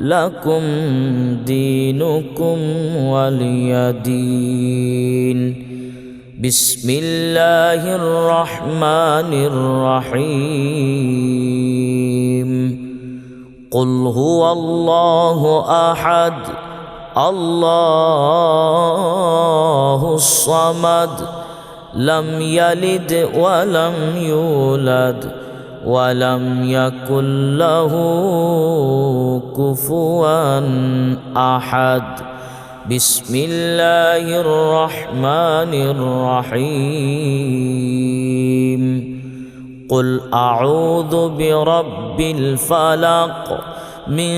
لكم دينكم ولي دين. بسم الله الرحمن الرحيم. قل هو الله أحد الله الصمد لم يلد ولم يولد. ولم يكن له كفوا أحد. بسم الله الرحمن الرحيم. قل أعوذ برب الفلق من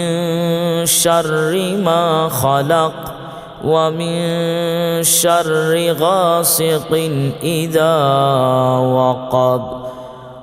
شر ما خلق ومن شر غاسق إذا وقب.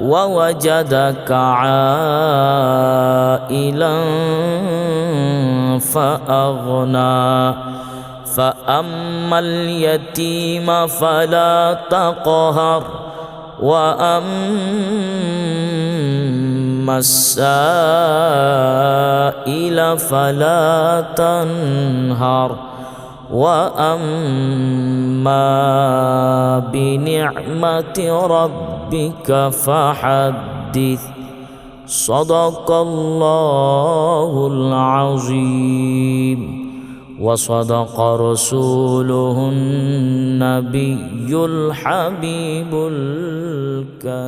ووجدك عائلا فأغنى. فأما اليتيم فلا تقهر وأما السائل فلا تنهر. وأما بنعمة ربك فحدث. صدق الله العظيم. وصدق رسوله النبي الحبيب الكريم.